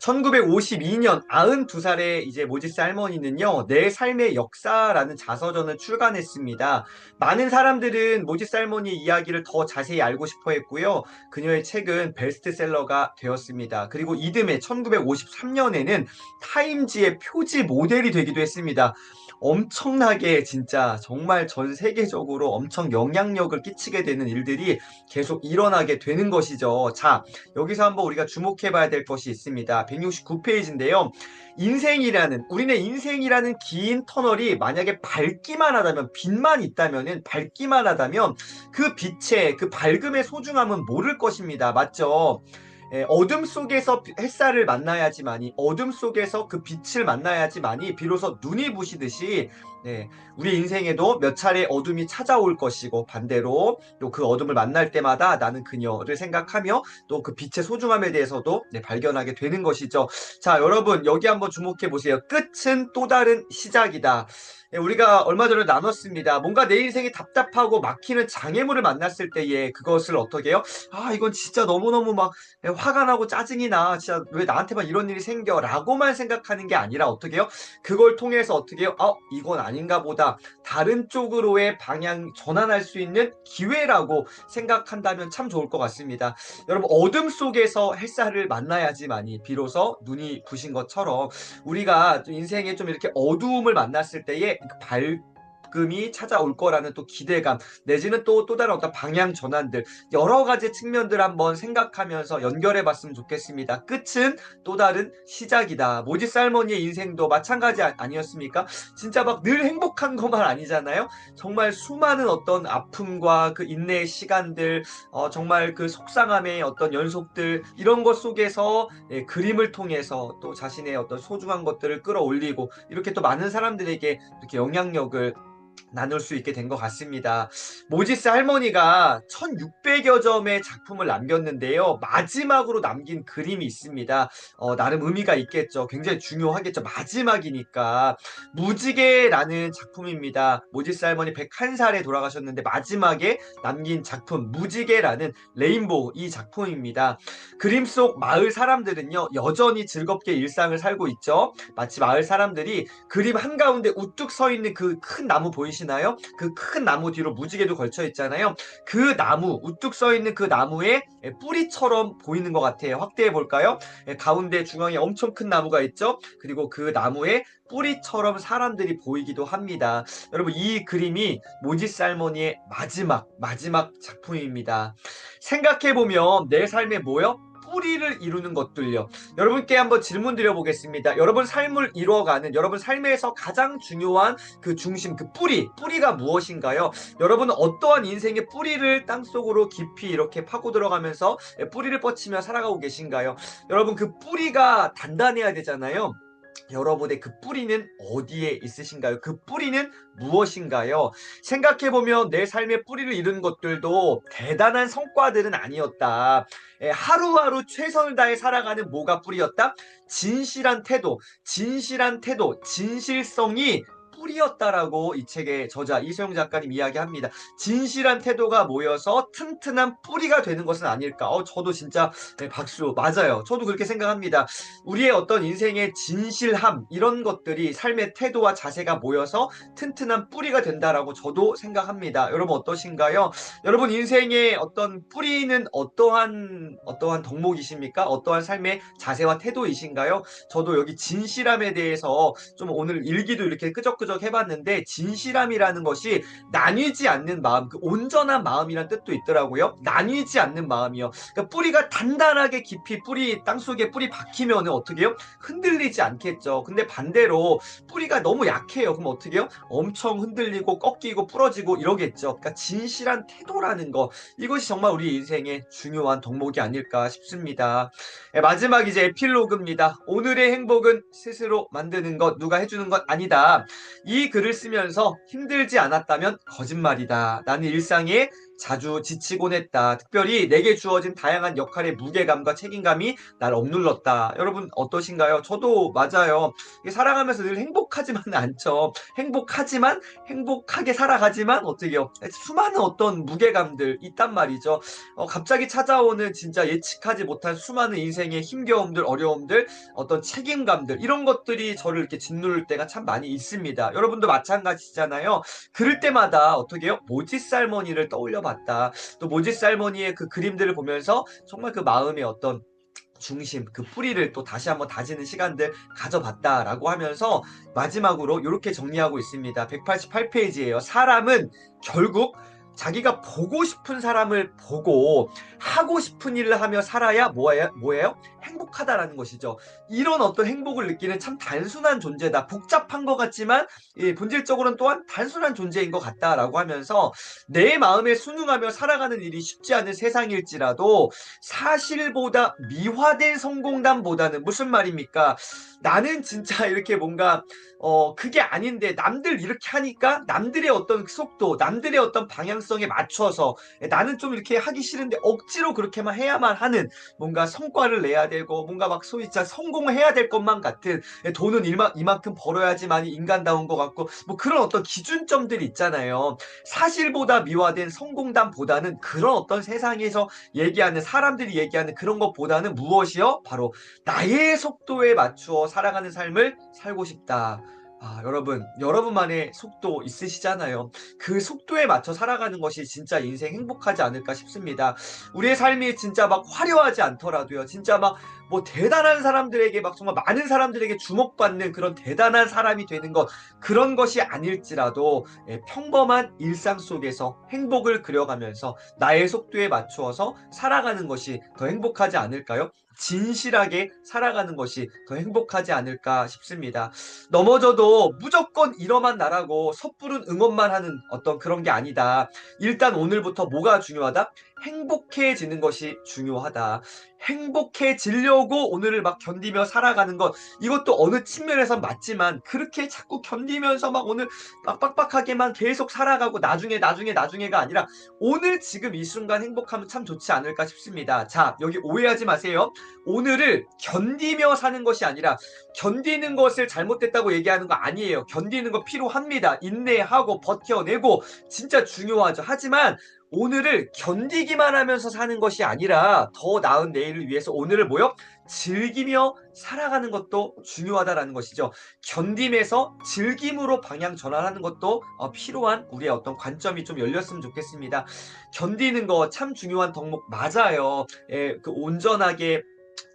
1952년 92살의 이제 모지스 할머니는요, 내 삶의 역사라는 자서전을 출간했습니다. 많은 사람들은 모지스 할머니의 이야기를 더 자세히 알고 싶어 했고요. 그녀의 책은 베스트셀러가 되었습니다. 그리고 이듬해 1953년에는 타임지의 표지 모델이 되기도 했습니다. 엄청나게 진짜 정말 전 세계적으로 엄청 영향력을 끼치게 되는 일들이 계속 일어나게 되는 것이죠. 자, 여기서 한번 우리가 주목해 봐야 될 것이 있습니다. 169페이지인데요. 인생이라는, 우리네 인생이라는 긴 터널이 만약에 밝기만 하다면, 빛만 있다면은, 밝기만 하다면, 그 빛의, 그 밝음의 소중함은 모를 것입니다. 맞죠? 예, 어둠 속에서 햇살을 만나야지만이 어둠 속에서 그 빛을 만나야지만이 비로소 눈이 부시듯이 네, 우리 인생에도 몇 차례 어둠이 찾아올 것이고 반대로 또 그 어둠을 만날 때마다 나는 그녀를 생각하며 또 그 빛의 소중함에 대해서도 네, 발견하게 되는 것이죠. 자, 여러분 여기 한번 주목해 보세요. 끝은 또 다른 시작이다. 예, 우리가 얼마 전에 나눴습니다. 뭔가 내 인생이 답답하고 막히는 장애물을 만났을 때에 그것을 어떻게 해요? 아, 이건 진짜 너무너무 막 예, 화가 나고 짜증이 나. 진짜 왜 나한테만 이런 일이 생겨? 라고만 생각하는 게 아니라 어떻게 해요? 그걸 통해서 어떻게 해요? 아, 이건 아 닌가 보다. 다른 쪽으로의 방향 전환할 수 있는 기회라고 생각한다면 참 좋을 것 같습니다. 여러분, 어둠 속에서 햇살을 만나야지만이 비로소 눈이 부신 것처럼 우리가 좀 인생에 좀 이렇게 어두움을 만났을 때에 그 밝음이 찾아올 거라는 또 기대감 내지는 또 또 다른 어떤 방향 전환들 여러 가지 측면들 한번 생각하면서 연결해 봤으면 좋겠습니다. 끝은 또 다른 시작이다. 모지스 할머니의 인생도 마찬가지 아- 아니었습니까? 진짜 막 늘 행복한 것만 아니잖아요. 정말 수많은 어떤 아픔과 그 인내의 시간들, 어, 정말 그 속상함의 어떤 연속들 이런 것 속에서 예, 그림을 통해서 또 자신의 어떤 소중한 것들을 끌어올리고 이렇게 또 많은 사람들에게 이렇게 영향력을 나눌 수 있게 된 것 같습니다. 모지스 할머니가 1600여 점의 작품을 남겼는데요. 마지막으로 남긴 그림이 있습니다. 어, 나름 의미가 있겠죠. 굉장히 중요하겠죠. 마지막이니까. 무지개라는 작품입니다. 모지스 할머니 101살에 돌아가셨는데 마지막에 남긴 작품 무지개라는 레인보우 이 작품입니다. 그림 속 마을 사람들은요. 여전히 즐겁게 일상을 살고 있죠. 마치 마을 사람들이 그림 한가운데 우뚝 서 있는 그 큰 나무 보 이시나요? 그 큰 나무 뒤로 무지개도 걸쳐 있잖아요. 그 나무, 우뚝 서 있는 그 나무의 뿌리처럼 보이는 것 같아요. 확대해 볼까요? 예, 가운데 중앙에 엄청 큰 나무가 있죠? 그리고 그 나무에 뿌리처럼 사람들이 보이기도 합니다. 여러분, 이 그림이 모지스 할머니의 마지막, 마지막 작품입니다. 생각해 보면 내 삶에 뭐요? 뿌리를 이루는 것들요. 여러분께 한번 질문 드려보겠습니다. 여러분 삶을 이루어가는 여러분 삶에서 가장 중요한 그 중심, 그 뿌리, 뿌리가 무엇인가요? 여러분은 어떠한 인생의 뿌리를 땅속으로 깊이 이렇게 파고 들어가면서 뿌리를 뻗치며 살아가고 계신가요? 여러분 그 뿌리가 단단해야 되잖아요. 여러분의 그 뿌리는 어디에 있으신가요? 그 뿌리는 무엇인가요? 생각해보면 내 삶의 뿌리를 이룬 것들도 대단한 성과들은 아니었다. 에, 하루하루 최선을 다해 살아가는 뭐가 뿌리였다? 진실한 태도, 진실한 태도, 진실성이 뿌리였다라고 이 책의 저자 이소영 작가님 이야기합니다. 진실한 태도가 모여서 튼튼한 뿌리가 되는 것은 아닐까. 어, 저도 진짜 네, 박수 맞아요. 저도 그렇게 생각합니다. 우리의 어떤 인생의 진실함 이런 것들이 삶의 태도와 자세가 모여서 튼튼한 뿌리가 된다라고 저도 생각합니다. 여러분 어떠신가요? 여러분 인생의 어떤 뿌리는 어떠한 어떠한 덕목이십니까? 어떠한 삶의 자세와 태도이신가요? 저도 여기 진실함에 대해서 좀 오늘 일기도 이렇게 끄적끄적 해봤는데 진실함이라는 것이 나뉘지 않는 마음, 그 온전한 마음이란 뜻도 있더라고요. 나뉘지 않는 마음이요. 그러니까 뿌리가 단단하게 깊이 뿌리 땅 속에 뿌리 박히면은 어떻게 해요? 흔들리지 않겠죠. 근데 반대로 뿌리가 너무 약해요. 그럼 어떻게 해요? 엄청 흔들리고 꺾이고 부러지고 이러겠죠. 그러니까 진실한 태도라는 거 이것이 정말 우리 인생의 중요한 덕목이 아닐까 싶습니다. 예, 마지막 이제 에필로그입니다. 오늘의 행복은 스스로 만드는 것, 누가 해주는 것 아니다. 이 글을 쓰면서 힘들지 않았다면 거짓말이다. 나는 일상에 자주 지치곤 했다. 특별히 내게 주어진 다양한 역할의 무게감과 책임감이 날 억눌렀다. 여러분 어떠신가요? 저도 맞아요. 살아가면서 늘 행복하지만은 않죠. 행복하지만 행복하게 살아가지만 어떻게요? 수많은 어떤 무게감들 있단 말이죠. 어, 갑자기 찾아오는 진짜 예측하지 못한 수많은 인생의 힘겨움들, 어려움들, 어떤 책임감들 이런 것들이 저를 이렇게 짓누를 때가 참 많이 있습니다. 여러분도 마찬가지잖아요. 그럴 때마다 어떻게 해요? 모지스 할머니를 떠올려 봤다. 또 모지스 할머니의 그 그림들을 보면서 정말 그 마음의 어떤 중심, 그 뿌리를 또 다시 한번 다지는 시간들 가져봤다라고 하면서 마지막으로 이렇게 정리하고 있습니다. 188페이지예요. 사람은 결국 자기가 보고 싶은 사람을 보고 하고 싶은 일을 하며 살아야 뭐예요? 뭐예요? 행복하다라는 것이죠. 이런 어떤 행복을 느끼는 참 단순한 존재다. 복잡한 것 같지만 예, 본질적으로는 또한 단순한 존재인 것 같다라고 하면서 내 마음에 순응하며 살아가는 일이 쉽지 않은 세상일지라도 사실보다 미화된 성공담보다는 무슨 말입니까? 나는 진짜 이렇게 뭔가 어 그게 아닌데 남들 이렇게 하니까 남들의 어떤 속도, 남들의 어떤 방향 성에 맞춰서 나는 좀 이렇게 하기 싫은데 억지로 그렇게만 해야만 하는 뭔가 성과를 내야 되고 뭔가 막 소위 진짜 성공해야 될 것만 같은 돈은 이만, 이만큼 벌어야지만 인간다운 것 같고 뭐 그런 어떤 기준점들이 있잖아요. 사실보다 미화된 성공담보다는 그런 어떤 세상에서 얘기하는 사람들이 얘기하는 그런 것보다는 무엇이요? 바로 나의 속도에 맞추어 살아가는 삶을 살고 싶다. 아, 여러분, 여러분만의 속도 있으시잖아요. 그 속도에 맞춰 살아가는 것이 진짜 인생 행복하지 않을까 싶습니다. 우리의 삶이 진짜 막 화려하지 않더라도요. 진짜 막 뭐 대단한 사람들에게 막 정말 많은 사람들에게 주목받는 그런 대단한 사람이 되는 것 그런 것이 아닐지라도 예, 평범한 일상 속에서 행복을 그려가면서 나의 속도에 맞추어서 살아가는 것이 더 행복하지 않을까요? 진실하게 살아가는 것이 더 행복하지 않을까 싶습니다. 넘어져도 무조건 이러만 나라고 섣부른 응원만 하는 어떤 그런 게 아니다. 일단 오늘부터 뭐가 중요하다? 행복해지는 것이 중요하다. 행복해지려고 오늘을 막 견디며 살아가는 것 이것도 어느 측면에선 맞지만 그렇게 자꾸 견디면서 막 오늘 막 빡빡하게만 계속 살아가고 나중에 나중에 나중에가 아니라 오늘 지금 이 순간 행복하면 참 좋지 않을까 싶습니다. 자 여기 오해하지 마세요. 오늘을 견디며 사는 것이 아니라 견디는 것을 잘못됐다고 얘기하는 거 아니에요. 견디는 거 필요합니다. 인내하고 버텨내고 진짜 중요하죠. 하지만 오늘을 견디기만 하면서 사는 것이 아니라 더 나은 내일을 위해서 오늘을 모여 즐기며 살아가는 것도 중요하다라는 것이죠. 견딤에서 즐김으로 방향 전환하는 것도 어, 필요한 우리의 어떤 관점이 좀 열렸으면 좋겠습니다. 견디는 거 참 중요한 덕목 맞아요. 예, 그 온전하게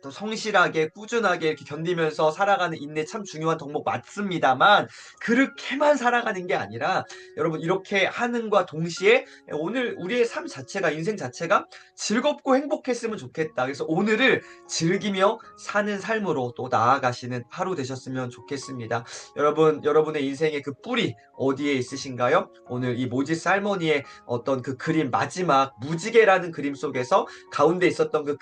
또 성실하게 꾸준하게 이렇게 견디면서 살아가는 인내 참 중요한 덕목 맞습니다만 그렇게만 살아가는 게 아니라 여러분 이렇게 하는과 동시에 오늘 우리의 삶 자체가 인생 자체가 즐겁고 행복했으면 좋겠다. 그래서 오늘을 즐기며 사는 삶으로 또 나아가시는 하루 되셨으면 좋겠습니다. 여러분 여러분의 인생의 그 뿌리 어디에 있으신가요? 오늘 이 모지스 할머니의 어떤 그 그림 마지막 무지개라는 그림 속에서 가운데 있었던 그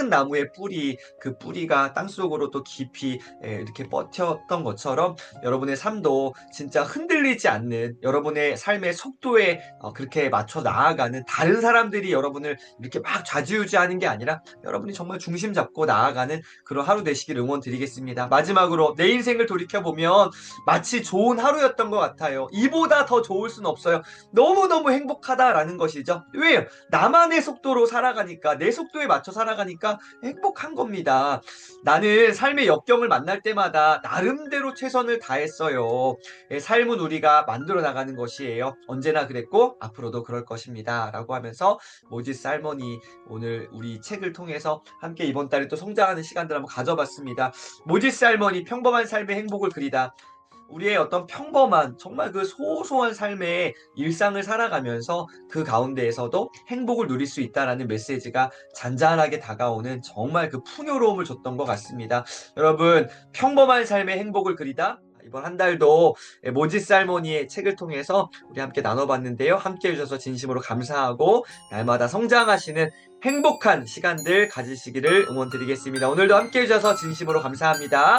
큰 나무의 뿌리 그 뿌리가 땅속으로 또 깊이 예, 이렇게 뻗혔던 것처럼 여러분의 삶도 진짜 흔들리지 않는 여러분의 삶의 속도에 어, 그렇게 맞춰 나아가는 다른 사람들이 여러분을 이렇게 막 좌지우지하는 게 아니라 여러분이 정말 중심 잡고 나아가는 그런 하루 되시길 응원 드리겠습니다. 마지막으로 내 인생을 돌이켜 보면 마치 좋은 하루였던 것 같아요. 이보다 더 좋을 수는 없어요. 너무너무 행복하다라는 것이죠. 왜요? 나만의 속도로 살아가니까 내 속도에 맞춰 살아가니까 행복한 겁니다. 나는 삶의 역경을 만날 때마다 나름대로 최선을 다했어요. 예, 삶은 우리가 만들어 나가는 것이에요. 언제나 그랬고 앞으로도 그럴 것입니다. 라고 하면서 모지스 할머니 오늘 우리 책을 통해서 함께 이번 달에 또 성장하는 시간들 한번 가져봤습니다. 모지스 할머니 평범한 삶의 행복을 그리다. 우리의 어떤 평범한 정말 그 소소한 삶의 일상을 살아가면서 그 가운데에서도 행복을 누릴 수 있다라는 메시지가 잔잔하게 다가오는 정말 그 풍요로움을 줬던 것 같습니다. 여러분 평범한 삶의 행복을 그리다 이번 한 달도 모지스 할머니의 책을 통해서 우리 함께 나눠봤는데요. 함께 해주셔서 진심으로 감사하고 날마다 성장하시는 행복한 시간들 가지시기를 응원드리겠습니다. 오늘도 함께 해주셔서 진심으로 감사합니다.